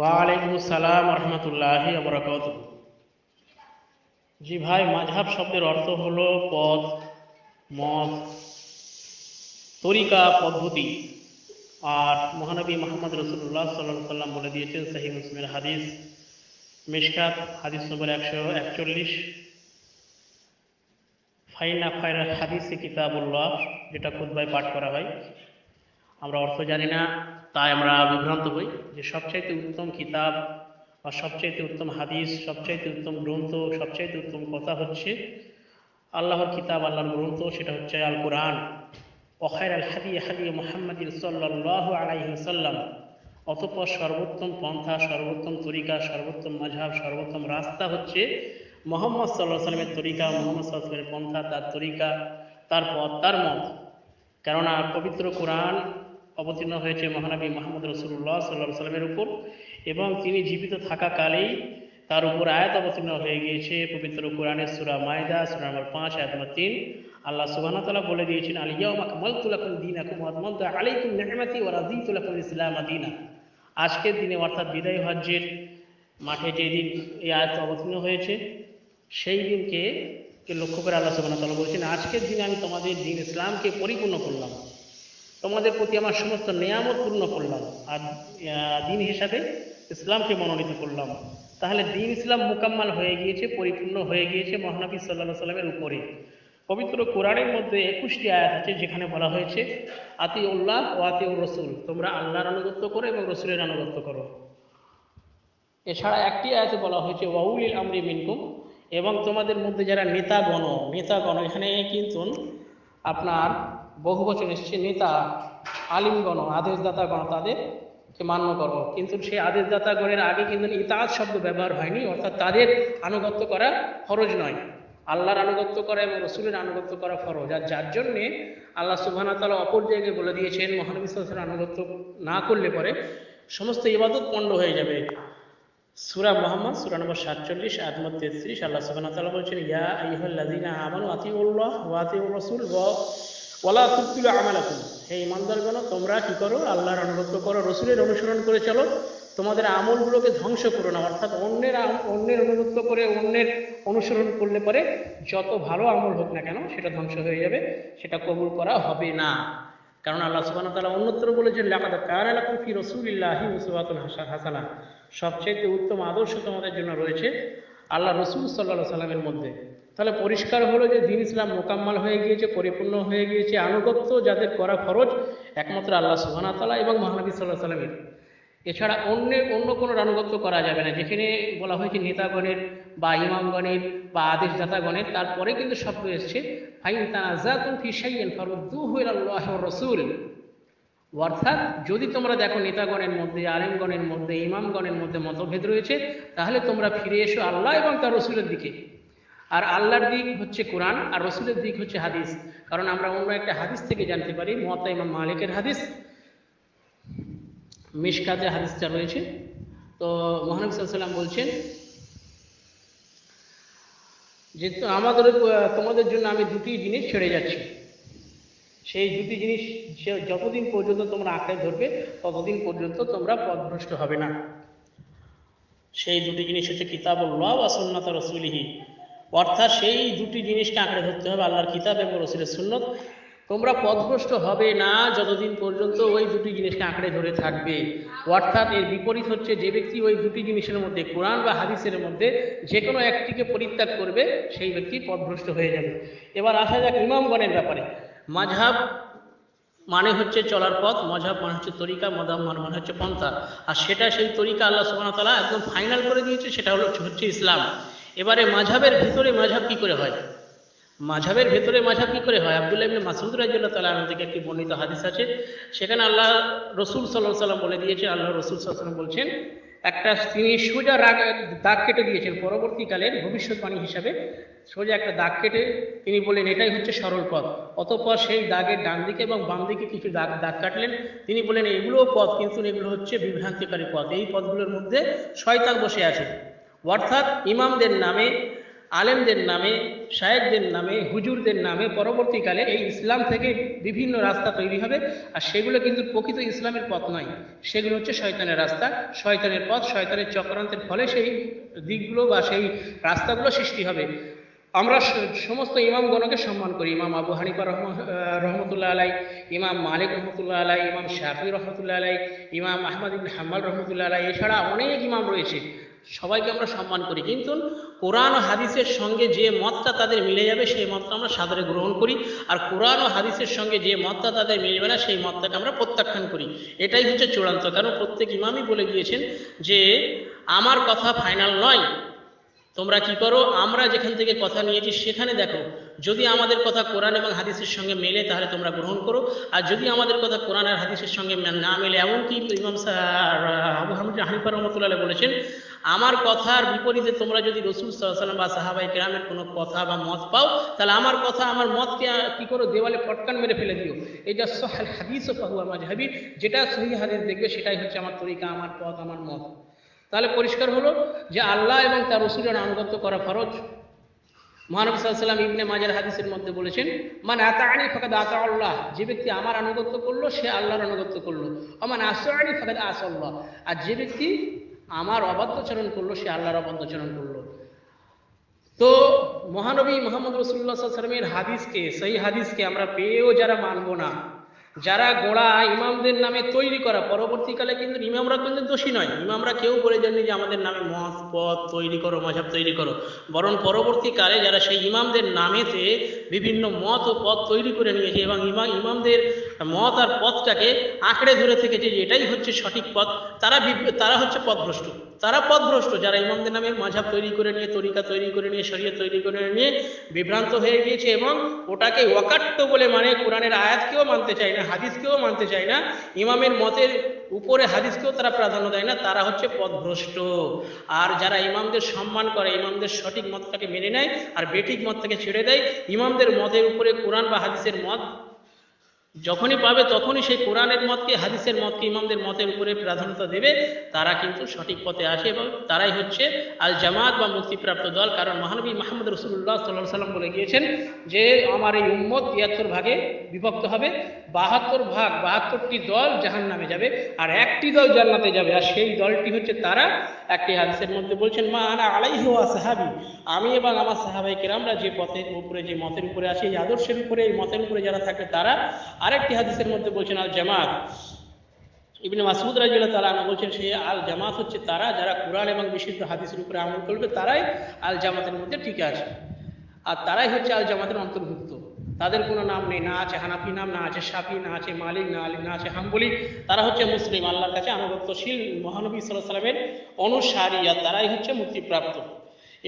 ওয়ালাইকুম আসসালাম রহমতুল্লাহি বরকত জি ভাই, মাঝহাব শব্দের অর্থ হলো পথ, মত, তরিকা, পদ্ধতি। আর মহানবী মোহাম্মদ রসুল্লাহ সাল্লাহ সাল্লাম বলে দিয়েছেন সাহি মুসলিমের হাদিস, মিশকাত, হাদিস নম্বর একশো একচল্লিশ। ফাইনা ফাইরা হাদিসে কিতাবুল্লাহ, যেটা খুদ্ায় পাঠ করা হয়। আমরা অর্থ জানি না তাই আমরা বিভ্রান্ত হই যে সবচাইতে উত্তম কিতাব বা সবচাইতে উত্তম হাদিস, সবচাইতে উত্তম গ্রন্থ, সবচাইতে উত্তম কথা হচ্ছে আল্লাহর কিতাব, আল্লাহর গ্রন্থ, সেটা হচ্ছে আল কোরআন অখায় আল হাদি হাদি মোহাম্মদ সাল্লাহ আলাইসাল্লাম অতপর সর্বোত্তম পন্থা, সর্বোত্তম তরিকা, সর্বোত্তম মাঝাব সর্বোত্তম রাস্তা হচ্ছে মোহাম্মদ সাল্লাহ সাল্লামের তরিকা, মোহাম্মদ সাল্লামের পন্থা, তার তরিকা, তার পথ, তার মত। কেননা পবিত্র কোরআন অবতীর্ণ হয়েছে মহানবী মোহাম্মদ রসুল্লাহ সাল্লাহ সাল্লামের উপর এবং তিনি জীবিত থাকাকালেই তার উপর আয়াত অবতীর্ণ হয়ে গিয়েছে। পবিত্র কোরআনের সুরা মায়দা, সুরা নম্বর পাঁচ, আয়াত নম্বর তিন। আল্লাহ সুবাহতালা বলে দিয়েছেন ইসলাম আদিনা আজকের দিনে অর্থাৎ বিদায় হজ্জের মাঠে যেদিন এই আয়াত অবতীর্ণ হয়েছে, সেই দিনকে লক্ষ্য করে আল্লাহ সুবাহতালা বলছেন, আজকের দিনে আমি তোমাদের দিন ইসলামকে পরিপূর্ণ করলাম। তোমাদের প্রতি আমার সমস্ত নিয়ামত পূর্ণ করলাম। আর দিন হিসাবে ইসলামকে মনোনীত করলাম। তাহলে দিন ইসলাম মোকাম্মাল হয়ে গিয়েছে, পরিপূর্ণ হয়ে গিয়েছে মহানবী সাল্লাহ সাল্লামের উপরে। পবিত্র কোরআনের মধ্যে একুশটি আয়াত আছে, যেখানে বলা হয়েছে আতি উল্লাহ ও আতি রসুল তোমরা আল্লাহর আনুগত্য করো এবং রসুলের আনুগত্য করো। এছাড়া একটি আয়াতে বলা হয়েছে, ওয়াউলিল আমরি মিনকুম, এবং তোমাদের মধ্যে যারা নেতাগণ নেতাগণ, এখানে কিন্তু আপনার বহু বছর এসছে, নেতা, আলিমগণ, আদেশদাতাগণ তাদেরকে মান্য করো কিন্তু সেই আদেশদাতাগণের আগে কিন্তু ইতাজ শব্দ ব্যবহার হয়নি, অর্থাৎ তাদের আনুগত্য করা ফরজ নয়। আল্লাহর আনুগত্য করা এবং রসুলের আনুগত্য করা ফরজ। আর যার জন্যে আল্লাহ সুবহানা তালা অপর জায়গায় বলে দিয়েছেন, মহানবী সাল্লাল্লাহু আনুগত্য না করলে পরে সমস্ত ইবাদত পণ্ড হয়ে যাবে। সুরা মোহাম্মদ, সুরা নম্বর সাতচল্লিশ আদমত তেত্রিশ, আল্লাহ সুবাহ তালা বলছেন, ইয়া আইহল্লাদিনা আমানু আতিউল্লাহ ওয়াতিউর রসুল ওয়ালা তুবতিল আমালাকুম। হে ইমানদারগণ তোমরা কি করো? আল্লাহর অনুগত্য করো, রসুলের অনুসরণ করে চলো। তোমাদের আমলগুলোকে ধ্বংস করো না, অর্থাৎ অন্যের অন্যের অনুগত্য করে অন্যের অনুসরণ করলে পরে যত ভালো আমল হোক না কেন, সেটা ধ্বংস হয়ে যাবে, সেটা কবুল করা হবে না। কারণ আল্লাহ সুবহানাহু ওয়া তাআলা অন্যত্র বলেছেন, লাকাদ কানা লাকুম ফি রাসূলিল্লাহি উসওয়াতুন হাসা- হাসানা। সবচেয়ে উত্তম আদর্শ তোমাদের জন্য রয়েছে আল্লাহ রসুল সাল্লাল্লাহু সাল্লামের মধ্যে। তাহলে পরিষ্কার হলো যে দিন ইসলাম মোকাম্মাল হয়ে গিয়েছে, পরিপূর্ণ হয়ে গিয়েছে, আনুগত্য যাদের করা ফরজ একমাত্র আল্লাহ সুবহানাহু ওয়া তাআলা এবং মহানবী সাল্লাল্লাহু সাল্লামের এছাড়া অন্য অন্য কোনো আনুগত্য করা যাবে না। যেখানে বলা হয়েছে নেতাগণের বা ইমামগণের বা আদেশদাতাগণের, তারপরে কিন্তু শব্দ এসছে ফাইন তানাজাতুন ফি ফারুদ্দুহু ইলাল্লাহি ওয়ার রাসূল। অর্থাৎ যদি তোমরা দেখো নেতাগণের মধ্যে, আলেমগণের মধ্যে, ইমামগণের মধ্যে মতভেদ রয়েছে, তাহলে তোমরা ফিরে এসো আল্লাহ এবং তার রসুলের দিকে। আর আল্লাহর দিক হচ্ছে কোরআন আর রসুলের দিক হচ্ছে হাদিস। কারণ আমরা অন্য একটা হাদিস থেকে জানতে পারি মহাত্মা ইমাম মালিকের হাদিস। মিশকাতে হাদিসটা রয়েছে। তো মহানবী সাল্লাম বলছেন যে আমাদের, তোমাদের জন্য আমি দুটি জিনিস ছেড়ে যাচ্ছি। সেই দুটি জিনিস যতদিন পর্যন্ত তোমরা আঁকড়ে ধরবে, ততদিন পর্যন্ত তোমরা পদভ্রষ্ট হবে না। সেই দুটি জিনিস হচ্ছে কিতাবুল্লাহ বা সুন্নাত রসুলিহি। অর্থাৎ সেই দুটি জিনিসকে আঁকড়ে ধরতে হবে, আল্লাহর কিতাব এবং রসুলের সুন্নত। তোমরা পথভ্রষ্ট হবে না যতদিন পর্যন্ত ওই দুটি জিনিসকে আঁকড়ে ধরে থাকবে। অর্থাৎ এর বিপরীত হচ্ছে যে ব্যক্তি ওই দুটি জিনিসের মধ্যে, কোরআন বা হাদিসের মধ্যে যে কোনো একটিকে পরিত্যাগ করবে, সেই ব্যক্তি পথভ্রষ্ট হয়ে যাবে। এবার আসা যাক ইমামগণের ব্যাপারে। মাঝহাব মানে হচ্ছে চলার পথ মজাব মানে হচ্ছে তরিকা মদাব মানে মানে হচ্ছে পন্থা। আর সেটা সেই তরিকা আল্লাহ সুবহানাহু ওয়া তাআলা একদম ফাইনাল করে দিয়েছে, সেটা হলো হচ্ছে ইসলাম। এবারে মাঝাবের ভিতরে মাঝাব কি করে হয়? মাঝাবের ভেতরে মাঝাব কি করে হয়? আব্দুল্লাহ ইবনে মাসউদ রাদিয়াল্লাহু তাআলা আনহু থেকে একটি বর্ণিত হাদিস আছে। সেখানে আল্লাহ রসুল আলাইহি সাল্লাম বলে দিয়েছে আল্লাহ রসুল সাল্লাম বলছেন, একটা তিনি সোজা রাগ, দাগ কেটে দিয়েছেন পরবর্তীকালের ভবিষ্যৎবাণী হিসাবে। সোজা একটা দাগ কেটে তিনি বললেন, এটাই হচ্ছে সরল পথ। অতঃপর সেই দাগের ডান দিকে এবং বাম দিকে কিছু দাগ দাগ কাটলেন। তিনি বললেন, এগুলোও পথ, কিন্তু এগুলো হচ্ছে বিভ্রান্তিকারী পথ। এই পথগুলোর মধ্যে শয়তান বসে আছে। অর্থাৎ ইমামদের নামে, আলেমদের নামে শায়েকদের নামে, হুজুরদের নামে পরবর্তীকালে এই ইসলাম থেকে বিভিন্ন রাস্তা তৈরি হবে। আর সেগুলো কিন্তু প্রকৃত ইসলামের পথ নয়। সেগুলো হচ্ছে শয়তানের রাস্তা। শয়তানের পথ, শয়তানের চক্রান্তের ফলে সেই দিকগুলো বা সেই রাস্তাগুলো সৃষ্টি হবে। আমরা সমস্ত ইমামগণকে সম্মান করি। ইমাম আবু হানিফা রহম রহমতুল্লাহ আলাই, ইমাম মালিক রহমতুল্লাহ আলাই, ইমাম শাফি রহমতুল্লাহ আলাই, ইমাম আহমদ ইবিন হাম্মাল রহমতুল্লাহ আলাই, এছাড়া অনেক ইমাম রয়েছে। সবাইকে আমরা সম্মান করি। কিন্তু কোরআন ও হাদিসের সঙ্গে যে মতটা তাদের মিলে যাবে, সেই মতটা আমরা সাদরে গ্রহণ করি। আর কোরআন ও হাদিসের সঙ্গে যে মতটা তাদের মিলবে না, সেই মতটাকে আমরা প্রত্যাখ্যান করি। এটাই হচ্ছে চূড়ান্ত। কারণ প্রত্যেক ইমামই বলে গিয়েছেন যে, আমার কথা ফাইনাল নয়। তোমরা কি করো? আমরা যেখান থেকে কথা নিয়েছি, সেখানে দেখো। যদি আমাদের কথা কোরআন এবং হাদিসের সঙ্গে মেলে, তাহলে তোমরা গ্রহণ করো। আর যদি আমাদের কথা কোরআন আর হাদিসের সঙ্গে না মেলে, এমনকি ইমাম স্যার আবু হামিদ হানিফা রহমতুল্লাহ বলেছেন আমার কথার বিপরীতে তোমরা যদি রসুল সাল্লাম বা সাহাবাই কেরামের কোনো কথা বা মত পাও, তাহলে আমার কথা, আমার মতকে কি করো, দেওয়ালে পটকান মেরে ফেলে দিও। এটা সহাল হাদিস পাহুয়া মাজহাবি যেটা সহি হাদিস দেখবে সেটাই হচ্ছে আমার তরিকা, আমার পথ, আমার মত। তাহলে পরিষ্কার হলো যে আল্লাহ এবং তার রসুলের আনুগত্য করা ফরজ। মহানবী সাল্লাম ইবনে মাজার হাদিসের মধ্যে বলেছেন মানে আতাআনি ফাকাদ আতা আল্লাহ। যে ব্যক্তি আমার আনুগত্য করল, সে আল্লাহর আনুগত্য করল। আমার আসানি ফাকাদ আসাল্লাহ আর যে ব্যক্তি আমার অবাধ্যচরণ করল, সে আল্লাহর অবাধ্যচরণ করল। তো মহানবী মোহাম্মদ রসুল্লাহ সাল্লামের হাদিসকে, সেই হাদিসকে আমরা পেয়েও যারা মানবো না যারা গোড়া ইমামদের নামে তৈরি করা, পরবর্তীকালে কিন্তু ইমামরা কিন্তু দোষী নয়। ইমামরা কেউ বলে যাননি যে আমাদের নামে মত পথ তৈরি করো, মজাব তৈরি করো। বরং পরবর্তীকালে যারা সেই ইমামদের নামেতে বিভিন্ন মত ও পথ তৈরি করে নিয়েছে এবং ইমাম ইমামদের মত আর পথটাকে আঁকড়ে ধরে থেকেছে যে এটাই হচ্ছে সঠিক পথ তারা তারা হচ্ছে পথভ্রষ্ট তারা পদভ্রষ্ট, যারা ইমামদের নামে মাঝাব তৈরি করে নিয়ে, তরিকা তৈরি করে নিয়ে, শরিয়া তৈরি করে নিয়ে বিভ্রান্ত হয়ে গিয়েছে এবং ওটাকে ওয়াকাট্য বলে মানে কোরআনের আয়াতকেও মানতে চায় না, হাদিসকেও মানতে চায় না, ইমামের মতের উপরে হাদিসকেও তারা প্রাধান্য দেয় না, তারা হচ্ছে পদভ্রষ্ট। আর যারা ইমামদের সম্মান করে, ইমামদের সঠিক মতটাকে মেনে নেয় আর বেঠিক মতটাকে ছেড়ে দেয়, ইমামদের মতের উপরে কোরআন বা হাদিসের মত যখনই পাবে তখনই সেই কোরআনের মতকে, হাদিসের মতকে, ইমামদের মতের উপরে প্রাধান্যতা দেবে, তারা কিন্তু সঠিক পথে আসে এবং তারাই হচ্ছে আল জামাত বা মুক্তিপ্রাপ্ত দল। কারণ মহানবী মাহমুদ রসুল্লাহ সাল্লাহ সাল্লাম বলে গিয়েছেন যে, আমার এই উম্মত তিয়াত্তর ভাগে বিভক্ত হবে। বাহাত্তর ভাগ, বাহাত্তরটি দল জাহান নামে যাবে আর একটি দল জান্নাতে যাবে। আর সেই দলটি হচ্ছে তারা। একটি হাদিসের মধ্যে বলছেন, মা আনা আলাইহি ওয়া সাহাবি। আমি এবং আমার সাহাবাই কেরামরা যে পথের উপরে, যে মতের উপরে আসি, এই আদর্শের উপরে, এই মতের উপরে যারা থাকে তারা আরেকটি হাদিসের মধ্যে বলছেন আল জামাত ইবনে মাসুদ রাজিউল্লাহ আনহু বলছেন, সে আল জামাত হচ্ছে তারা যারা কোরআন এবং বিশুদ্ধ হাদিসের উপরে আমল করবে, তারাই আল জামাতের মধ্যে ঠিক আছে। আর তারাই হচ্ছে আল জামাতের অন্তর্ভুক্ত। তাদের কোনো নাম নেই, না আছে হানাফি নাম, না আছে শাফি, না আছে মালিক, না আলী, না আছে হাম্বলি। তারা হচ্ছে মুসলিম, আল্লাহর কাছে আনুগত্যশীল মহানবী সাল্লাহ সাল্লামের অনুসারী, আর তারাই হচ্ছে মুক্তিপ্রাপ্ত।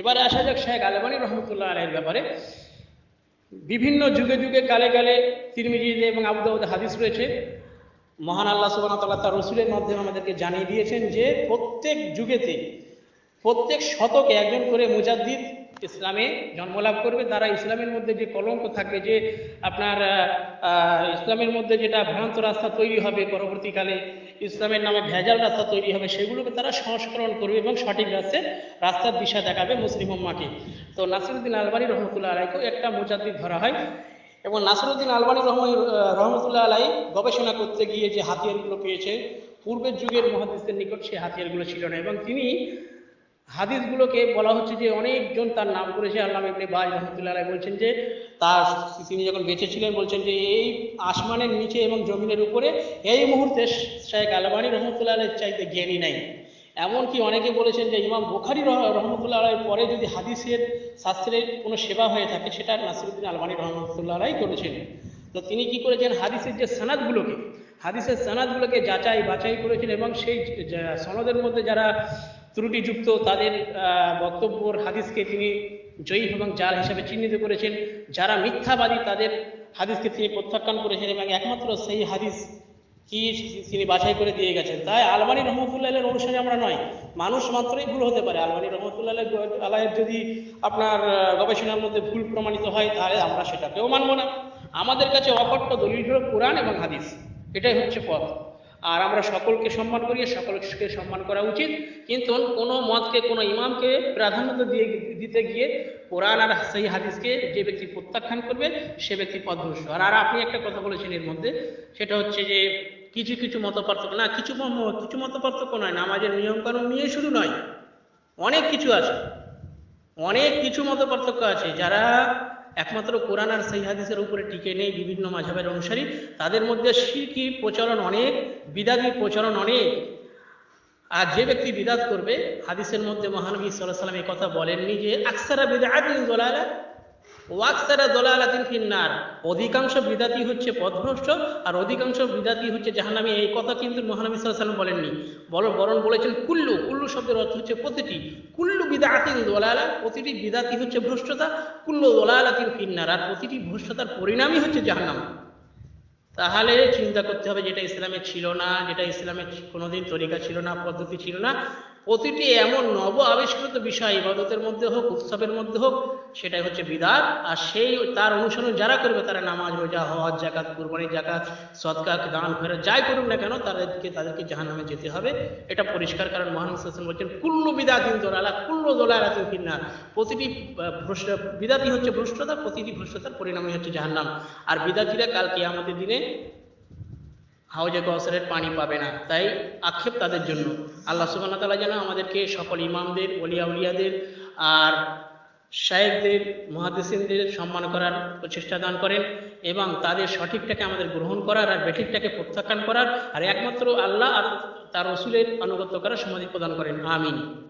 এবারে আসা যাক শেখ আলবানী রহমতুল্লাহ আলহের ব্যাপারে। বিভিন্ন যুগে যুগে কালে কালে তিরমিজিদে এবং আবুদাবুদ হাদিস রয়েছে। মহান আল্লাহ ওয়া তার রসুলের মাধ্যমে আমাদেরকে জানিয়ে দিয়েছেন যে প্রত্যেক যুগেতে প্রত্যেক শতকে একজন করে মুজাদ্দিদ ইসলামে জন্মলাভ করবে। তারা ইসলামের মধ্যে যে কলঙ্ক থাকবে যে আপনার ইসলামের মধ্যে যেটা ভ্রান্ত রাস্তা তৈরি হবে, পরবর্তীকালে ইসলামের নামে ভেজাল রাস্তা তৈরি হবে, সেগুলোকে তারা সংস্করণ করবে এবং সঠিক রাস্তায় রাস্তার দিশা দেখাবে মুসলিম উম্মাকে। তো নাসিরুদ্দিন আলবানী রহমতুল্লাহ আলাইকেও একটা মুজাদ্দিদ ধরা হয় এবং নাসিরুদ্দিন আলবানী রহম রহমতুল্লাহ আলাই গবেষণা করতে গিয়ে যে হাতিয়ারগুলো পেয়েছে, পূর্বের যুগের মহাদিসদের নিকট সেই হাতিয়ারগুলো ছিল না এবং তিনি হাদিসগুলোকে বলা হচ্ছে যে অনেকজন তার নাম করেছে। আল্লাহ ইবনে বাজ রহমতুল্লাহ বলছেন যে, তার তিনি যখন বেঁচে ছিলেন বলছেন যে, এই আসমানের নিচে এবং জমিনের উপরে এই মুহূর্তে শেখ আলবানী রহমতুল্লাহ আলাইয়ের চাইতে জ্ঞানী নাই। এমনকি অনেকে বলেছেন যে, ইমাম বুখারি রহ- রহমতুল্লাহ আলাই পরে যদি হাদিসের শাস্ত্রের কোনো সেবা হয়ে থাকে, সেটা নাসিরুদ্দিন আলবানী রহমতুল্লাহ আলাই করেছেন। তো তিনি কি করেছেন? হাদিসের যে সনাদগুলোকে, হাদিসের সনাদগুলোকে যাচাই বাছাই করেছেন এবং সেই সনদের মধ্যে যারা ত্রুটিযুক্ত তাদের বক্তব্যর হাদিসকে তিনি জয়ী এবং জাল হিসাবে চিহ্নিত করেছেন। যারা মিথ্যাবাদী তাদের হাদিসকে তিনি প্রত্যাখ্যান করেছেন এবং একমাত্র সেই হাদিস কি তিনি বাছাই করে দিয়ে গেছেন। তাই আলমানি রহমতুল্লাহের অনুসারে আমরা নয়, মানুষ মাত্রই ভুল হতে পারে। আলমানি রহমতুল্লাহ আলাহের যদি আপনার গবেষণার মধ্যে ভুল প্রমাণিত হয়, তাহলে আমরা সেটাকেও মানব না। আমাদের কাছে অকট্ট দলিল হল কোরআন এবং হাদিস। এটাই হচ্ছে পথ। আর আমরা সকলকে সম্মান করি, সকলকে সম্মান করা উচিত। কিন্তু কোনো মতকে, কোনো ইমামকে প্রাধান্য দিয়ে দিতে গিয়ে কোরআন আর সেই হাদিসকে যে ব্যক্তি প্রত্যাখ্যান করবে, সে ব্যক্তি পথভ্রষ্ট। আর আর আপনি একটা কথা বলেছেন এর মধ্যে, সেটা হচ্ছে যে কিছু কিছু মত পার্থক্য, না, কিছু কিছু মত পার্থক্য নয়, নামাজের নিয়মকানুন নিয়ে শুধু নয়, অনেক কিছু আছে। অনেক কিছু মত পার্থক্য আছে যারা একমাত্র কোরআন আর সেই হাদিসের উপরে টিকে নেই বিভিন্ন মাঝাবের অনুসারী। তাদের মধ্যে শিরকি প্রচলন অনেক, বিদাতি প্রচলন অনেক। আর যে ব্যক্তি বিদাত করবে, হাদিসের মধ্যে মহানবী সাল্লাহ সাল্লাম এই কথা বলেননি যে, আকসারা বিদাতিন দোলালা ও আকসারা দোলালাতিন ফিন্নার। অধিকাংশ বিদাতি হচ্ছে পথভ্রষ্ট, আর অধিকাংশ বিদাতি হচ্ছে জাহান্নামী। এই কথা কিন্তু মহানবী সাল্লাম বলেননি। বল বরং বলেছেন কুল্লু। কুল্লু শব্দের অর্থ হচ্ছে প্রতিটি। কুল্লু বিদাতিন দোলালা, প্রতিটি বিদাতি হচ্ছে ভ্রষ্টতা, কুল্লু দোলালাতিন ফিন্নার। আর প্রতিটি ভ্রষ্টতার পরিণামই হচ্ছে জাহান্নাম। তাহলে চিন্তা করতে হবে যেটা ইসলামে ছিল না, যেটা ইসলামে কোনোদিন তরিকা ছিল না, পদ্ধতি ছিল না। প্রতিটি এমন নব আবিষ্কৃত বিষয়, ইবাদতের মধ্যে হোক, উৎসবের মধ্যে হোক সেটাই হচ্ছে বিদাত। আর সেই তার অনুসরণ যারা করবে, তারা নামাজ, রোজা, হজ জাকাত কুরবানি জাকাত সৎকা দান, ফেরত যাই করুক না কেন, তাদেরকে তাদেরকে জাহান নামে যেতে হবে। এটা পরিষ্কার কারণ মহান হাসান বলছেন, কুল্লু বিদাতিন দোলালা, কুল্লু দোলালাতিন ফিন্নার। প্রতিটি ভ্রষ্ট, বিদাতি হচ্ছে ভ্রষ্টতা, প্রতিটি ভ্রষ্টতার পরিণামই হচ্ছে জাহান্নাম। আর বিদাতিরা কালকে আমাদের দিনে হাউজে কৌসরের পানি পাবে না। তাই আক্ষেপ তাদের জন্য। আল্লাহ সুবহানাহু ওয়া তাআলা যেন আমাদেরকে সকল ইমামদের ওলিয়া উলিয়াদের আর শায়েকদের মহাদিসিনদের সম্মান করার প্রচেষ্টা দান করেন এবং তাদের সঠিকটাকে আমাদের গ্রহণ করার আর বেঠিকটাকে প্রত্যাখ্যান করার আর একমাত্র আল্লাহ আর তার রসুলের আনুগত্য করার সমাধি প্রদান করেন। আমিন।